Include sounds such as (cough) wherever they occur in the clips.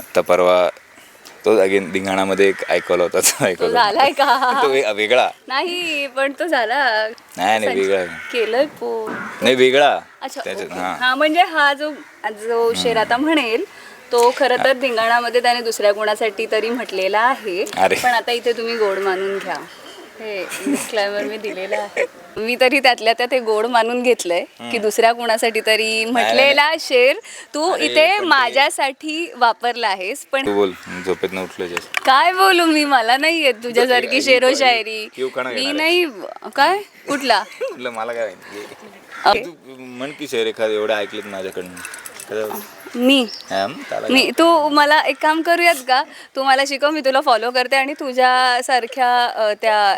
आत्ता परवा तो अगेन धिंगाणामध्ये एक ऐकवला होता तो तो ऐकवला झालाय का? (laughs) तो वे- वेगळा. नाही पण तो झाला. नाही नाही वेगळा केलंय पो नाही वेगळा. अच्छा त्याच्यात ओके. हां. हा म्हणजे हा जो जो शेर आता म्हणेल तो खरं तर धिंगाणामध्ये त्याने दुसऱ्या गुणासाठी तरी म्हटलेला आहे. अरे. पण आता इथे तुम्ही गोड मानून घ्या. हे डिस्क्लायमर मी दिलेलं आहे. मी तरी त्यातल्या त्यात हे गोड मानून घेतलंय की दुसऱ्या गुणासाठी तरी म्हटलेला शेर तू इथे माझ्यासाठी वापरला आहेस पण तू बोल झोपेत न उठलं जास्त काय बोलू मी? मला नाही येत तुझ्यासारखी शेरो शायरी. येऊ का नाही मी नाही काय? कुठला? म्हटलं मला काय माहिती? तू म्हण की शेर एखादं एवढं ऐकलेत माझ्याकडनं? मी. हा, त्याला मी. तू मला एक काम करूयात का? तू मला शिकव मी तुला फॉलो करते आणि तुझ्यासारख्या अ, त्या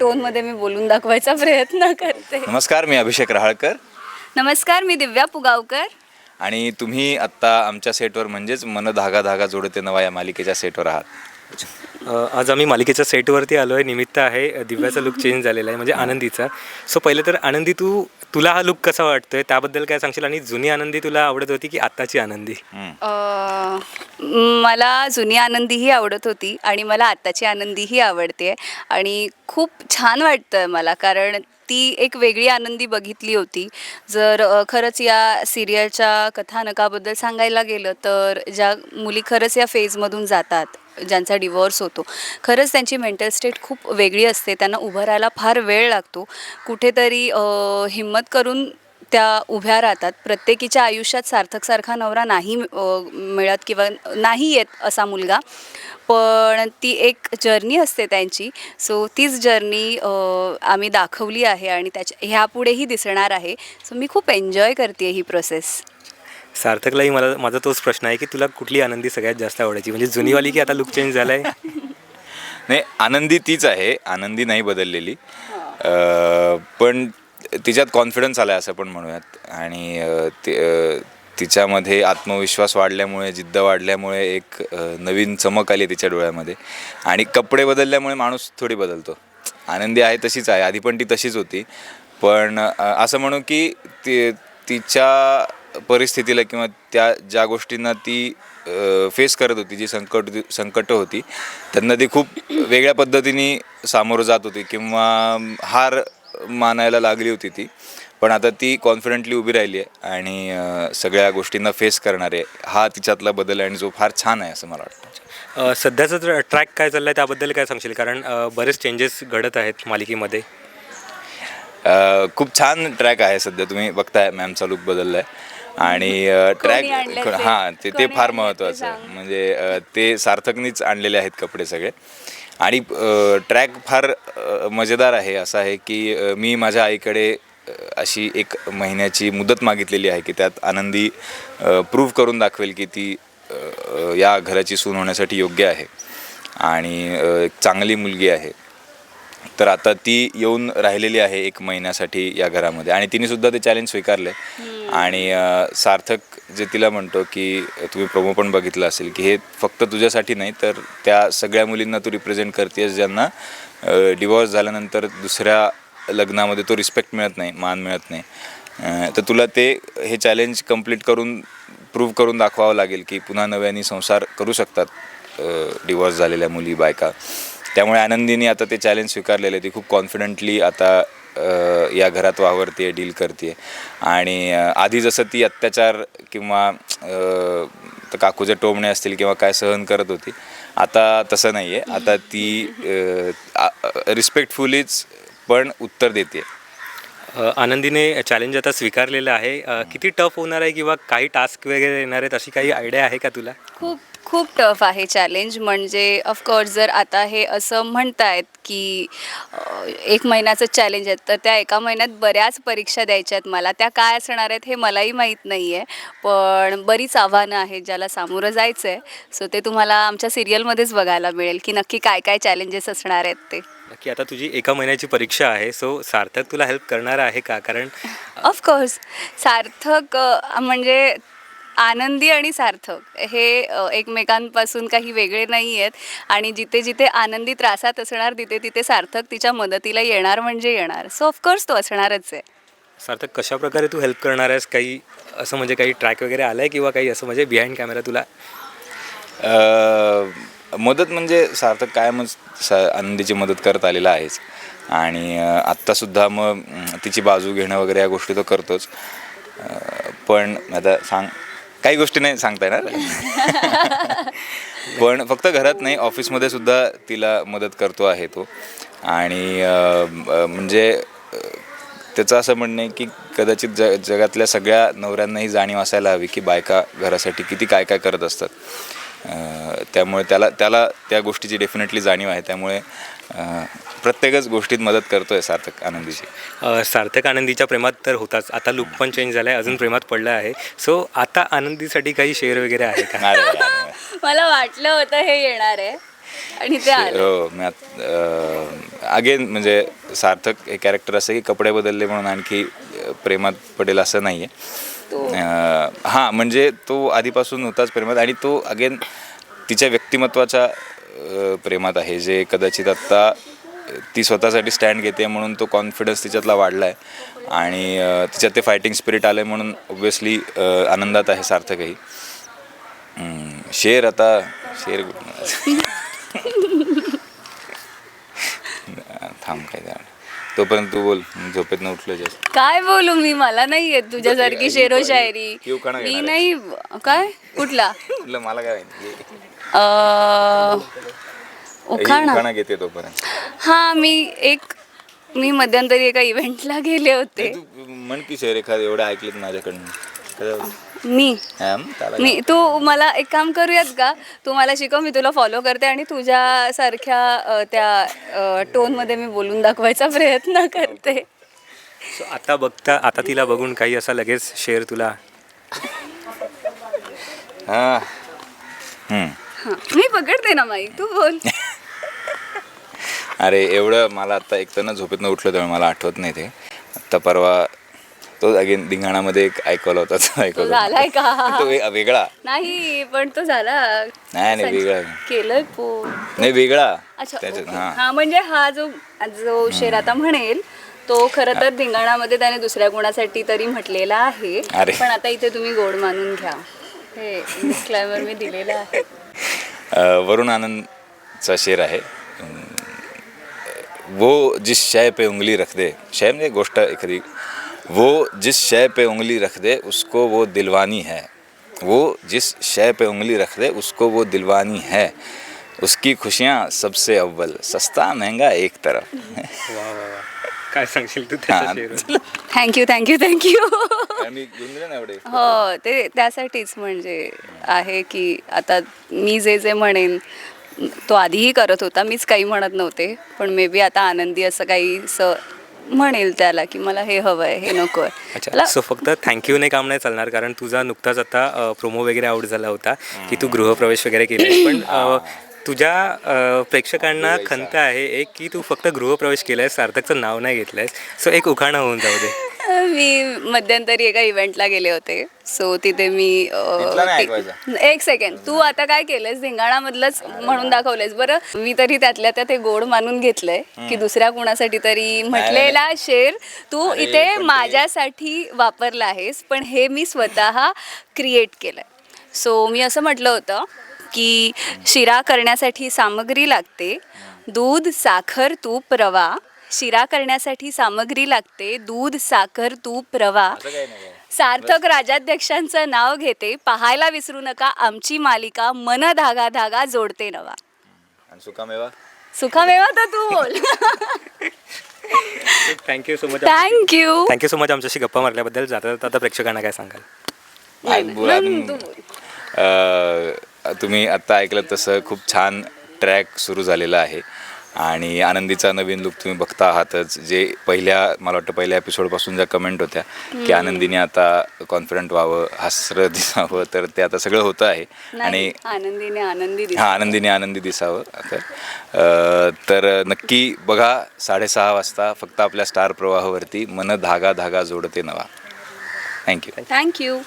टोनमध्ये मी बोलून दाखवायचा प्रयत्न करते. नमस्कार मी अभिषेक रहाळकर. नमस्कार मी दिव्या पुगावकर. आणि तुम्ही आत्ता आमच्या सेटवर म्हणजेच मन धागा धागा जोडते नवा या मालिकेच्या सेटवर आहात. अ, आज आम्ही मालिकेच्या सेटवरती आलो आहे निमित्त आहे दिव्याचा लुक चेंज झालेला आहे म्हणजे आनंदीचा. सो पहिले तर आनंदी तू तुला हा लुक कसा वाटतोय? त्याबद्दल काय सांगशील? आणि जुनी आनंदी तुला आवडत होती की आत्ताची आनंदी. अ, मला जुनी आनंदीही आवडत होती आणि मला आत्ताची आनंदीही आवडते आणि खूप छान वाटतं मला कारण ती एक वेगळी आनंदी बघितली होती. जर अ, खरंच या सिरियलच्या कथानकाबद्दल सांगायला गेलं तर ज्या मुली खरंच या फेजमधून जातात ज्यांचा डिवोर्स होतो खरंच त्यांची मेंटल स्टेट खूप वेगळी असते. त्यांना उभं राहायला फार वेळ लागतो. कुठेतरी अ, हिम्मत करून त्या उभ्या राहतात. प्रत्येकीच्या आयुष्यात सार्थकसारखा नवरा नाही मिळत किंवा नाही येत असा मुलगा. पण ती एक जर्नी असते त्यांची. सो तीच जर्नी आम्ही दाखवली आहे आणि त्याच्या ह्यापुढेही दिसणार आहे. सो मी खूप एन्जॉय करते ही प्रोसेस. सार्थकलाही मला माझा तोच प्रश्न आहे की तुला कुठली आनंदी सगळ्यात जास्त आवडायची? म्हणजे जुनीवाली की आता लुक चेंज झाला आहे नाही आनंदी तीच आहे. आनंदी नाही बदललेली. पण तिच्यात कॉन्फिडन्स आला आहे असं पण म्हणूयात. आणि अं, तिच्यामध्ये आत्मविश्वास वाढल्यामुळे जिद्द वाढल्यामुळे एक नवीन चमक आली तिच्या डोळ्यामध्ये. आणि कपडे बदलल्यामुळे माणूस थोडी बदलतो. आनंदी आहे तशीच आहे. आधी पण ती तशीच होती. पण असं म्हणू की ती तिच्या परिस्थितीला किंवा त्या ज्या गोष्टींना ती फेस करत होती जी संकट संकटं होती त्यांना ती खूप वेगळ्या पद्धतीने सामोरं जात होती. किंवा हार मानायला लागली होती ती. पण आता ती कॉन्फिडेंटली उभी राहिली आहे आणि सगळ्या गोष्टींना फेस करणार आहे. हा तिच्यातला बदल आहे आणि जो फार छान आहे असं मला वाटतं. सध्याचं ट्रॅक काय चाललं आहे त्याबद्दल काय सांगशील? कारण बरेच चेंजेस घडत आहेत मालिकेमध्ये. खूप छान ट्रॅक आहे सध्या. तुम्ही बघताय मॅमचा लुक बदलला आहे आणि ट्रॅक? हां ते ते फार महत्त्वाचं म्हणजे ते सार्थकनीच आणलेले आहेत कपडे सगळे. आणि ट्रॅक फार मजेदार आहे. असं आहे की मी माझ्या आईकडे अशी एक महिन्याची मुदत मागितलेली आहे की त्यात आनंदी प्रूव्ह करून दाखवेल की ती या घराची सून होण्यासाठी योग्य आहे. आणि एक चांगली मुलगी आहे. तर आता ती येऊन राहिलेली आहे एक महिन्यासाठी या घरामध्ये. आणि तिने सुद्धा ते चॅलेंज स्वीकारले. आणि सार्थक जे तिला म्हणतो की तुम्ही प्रोमो पण बघितलं असेल की हे फक्त तुझ्यासाठी नाही तर त्या सगळ्या मुलींना तू रिप्रेझेंट करतेस ज्यांना डिवॉर्स झाल्यानंतर दुसऱ्या लग्नामध्ये तो रिस्पेक्ट मिळत नाही मान मिळत नाही. तर तुला ते हे चॅलेंज कंप्लीट करून प्रूव्ह करून दाखवावं लागेल की पुन्हा नव्याने संसार करू शकतात डिवॉर्स झालेल्या मुली बायका. त्यामुळे आनंदीने आता ते चॅलेंज स्वीकारलेलं आहे ती खूप कॉन्फिडंटली आता या घरात वावरते डील करते आणि आधी जसं ती अत्याचार किंवा काकूचे टोमणे असतील किंवा काय सहन करत होती आता तसं नाही आहे आता ती रिस्पेक्टफुलीच पण उत्तर देते आनंदीने चॅलेंज आता स्वीकारलेलं आहे. किती टफ होणार आहे किंवा काही टास्क वगैरे येणार आहेत अशी काही आयडिया आहे का तुला? खूप खूप टफ आहे चॅलेंज म्हणजे ऑफकोर्स जर आता हे असं म्हणतायत की एक महिन्याचं चॅलेंज आहे तर त्या एका महिन्यात बऱ्याच परीक्षा द्यायच्या आहेत मला. त्या काय असणार आहेत हे मलाही माहीत नाही आहे पण बरीच आव्हानं आहेत ज्याला सामोरं जायचं आहे सो ते तुम्हाला आमच्या सिरियलमध्येच बघायला मिळेल की नक्की काय काय चॅलेंजेस असणार आहेत ते. नक्की आता तुझी एका महिन्याची परीक्षा आहे. सो सार्थक तुला हेल्प करणार आहे का? कारण ऑफकोर्स सार्थक म्हणजे आनंदी आणि सार्थक. हे एकमेकांपासून काही वेगळे नाही आहेत. आणि जिथे जिथे आनंदी त्रासात असणार तिथे तिथे सार्थक तिच्या मदतीला येणार म्हणजे येणार. सो ऑफकोर्स तो असणारच आहे. सार्थक कशा प्रकारे तू हेल्प करणार आहेस? काही असं म्हणजे काही ट्रॅक वगैरे आलं आहे किंवा काही असं म्हणजे बिहाइंड कॅमेरा तुला? मदत म्हणजे सार्थक कायमच स आनंदीची मदत करत आलेला आहेच. आणि आत्तासुद्धा मग तिची बाजू घेणं वगैरे या गोष्टी तो करतोच. पण आता सांग काही गोष्टी नाही सांगता येणार. (laughs) पण फक्त घरात नाही ऑफिसमध्ये सुद्धा तिला मदत करतो आहे तो. आणि म्हणजे त्याचं असं म्हणणं आहे की कदाचित ज जगातल्या सगळ्या नवऱ्यांनाही जाणीव असायला हवी की बायका घरासाठी किती काय काय करत असतात. त्यामुळे त्याला त्याला त्या गोष्टीची डेफिनेटली जाणीव आहे. त्यामुळे प्रत्येकच गोष्टीत मदत करतो आहे सार्थक आनंदीची. सार्थक आनंदीच्या प्रेमात तर होताच. आता लुक पण चेंज झाला आहे अजून प्रेमात पडला आहे. सो आता आनंदीसाठी काही शेअर वगैरे आहे का. मला वाटलं होतं हे येणार आहे. आणि ते आलं. हो मी अगेन म्हणजे सार्थक हे कॅरेक्टर असं की कपडे बदलले म्हणून आणखी प्रेमात पडेल असं नाही आहे हां म्हणजे तो आधीपासून होताच प्रेमात आणि तो अगेन तिच्या व्यक्तिमत्वाच्या अ, प्रेमात आहे. जे कदाचित आत्ता ती स्वतःसाठी स्टँड घेते म्हणून तो कॉन्फिडन्स तिच्यातला वाढला आहे आणि अ, तिच्यात ते फायटिंग स्पिरिट आलं म्हणून ऑब्विसली आनंदात आहे सार्थकही. हम्म, शेर आता शेर थांब काय झालं. तोपर्यंत तू बोल झोपेत न उठलं जास्त काय बोलू मी? मला नाही येत तुझ्यासारखी शेरो शायरी. मी घेणार नाही काय? कुठला? (laughs) म्हटलं मला काय माहिती? अं, उखाणा. घेते तोपर्यंत. हा मी एक मी मध्यंतरी एका इव्हेंटला गेले होते. तू म्हण की शेर एखादं एवढं ऐकलेत माझ्याकडनं? मी? हा, त्याला? मी तू मला एक काम करूयात का? तू मला शिकव मी तुला फॉलो करते आणि तुझ्यासारख्या अ, त्या टोनमध्ये मी बोलून दाखवायचा प्रयत्न करते. सो आता बघता आता तिला बघून काही असा लगेच शेअर तुला? हा. हम्म. हां मी पकडते ना माई तू बोल. (laughs) अरे एवढं मला आता एक तर ना झोपेतनं उठलं त्यामुळे मला आठवत नाही ते. आत्ता परवा तो अगेन धिंगाणामध्ये एक ऐकवला होता तो ऐकवला झालाय. का? तो वे- वेगळा. नाही पण तो झाला. नाही नाही वेगळा केलंय पो नाही वेगळा. अच्छा त्याच्यात ओके. हा. हा म्हणजे हा जो जो शेर आता म्हणेल तो खरं तर धिंगाणामध्ये त्याने दुसऱ्या गुणासाठी तरी म्हटलेला आहे. अरे. पण आता इथे तुम्ही गोड मानून घ्या. हे डिस्क्लायमर मी दिलेलं आहे. (laughs) अ, वरुण आनंदचा शेर आहे. अम, वो जिस शय पे उंगली रख दे शय म्हणजे गोष्ट एखादी वो जिस शय पे उंगली रख दे उसको वो दिलवानी है। वो जिस शय पे उंगली रख दे उसको वो दिलवानी है। उसकी खुशियाँ सबसे अव्वल सस्ता महंगा एक तरफ। वा वा वा काय सांगशील तू thank you thank you thank you मी हो ते त्यासाठीच म्हणजे आहे की आता मी जे जे म्हणेन तो आधीही करत होता मीच काही म्हणत नव्हते. पण मे बी आता आनंदी असं काही स म्हणेल त्याला की मला हे हवं आहे हे नको आहे. अच्छा सो फक्त थँक्यूने काम नाही चालणार कारण तुझा नुकताच आता प्रोमो वगैरे आउट झाला होता की तू गृहप्रवेश वगैरे केलास पण तुझ्या प्रेक्षकांना खंत आहे एक की तू फक्त गृहप्रवेश केलायस सार्थकचं नाव नाही घेतलंयस. सो एक उखाणा होऊन जाऊ दे. मी मध्यंतरी एका इव्हेंटला गेले होते. सो तिथे मी अ, तिथला नाही ति- ऐकवायचा. एक सेकंड तू आता काय केलंयस? धिंगाणामधलंच म्हणून दाखवलंयस. बरं मी तरी त्यातल्या त्यात ते गोड मानून घेतलंय की दुसऱ्या कुणासाठी तरी म्हटलेला शेर तू अरे, इथे पण ते- माझ्यासाठी वापरला आहेस पण हे मी स्वतः क्रिएट केलंय. सो मी असं म्हटलं होतं की शिरा करण्यासाठी सामग्री लागते. दूध साखर तूप रवा शिरा करण्यासाठी सामग्री लागते दूध साखर तूप रवा. असं काही नाही सार्थक राजाध्यक्षांचं नाव घेते पाहायला विसरू नका आमची मालिका मन धागा धागा जोडते नवा. आणि सुकामेवा? सुखामेवा तर तू बोल. Thank you so much thank you thank you so much आमच्याशी गप्पा मारल्याबद्दल जाता जाता आता प्रेक्षकांना काय सांगाल? बोल, अ, तुम्ही आत्ता ऐकलं तसं खूप छान ट्रॅक सुरू झालेला आहे. आणि आनंदीचा नवीन लुक तुम्ही बघता आहातच. जे पहिल्या मला वाटतं पहिल्या एपिसोडपासून ज्या कमेंट होत्या की आनंदीने आता कॉन्फिडंट व्हावं हास्र दिसावं तर ते आता सगळं होतं आहे. आणि आनंदीने आनंदी. हा आनंदीने आनंदी दिसावं. आता तर नक्की बघा साडेसहा वाजता फक्त आपल्या स्टार प्रवाहावरती मन धागा धागा जोडते नवा. Thank you thank you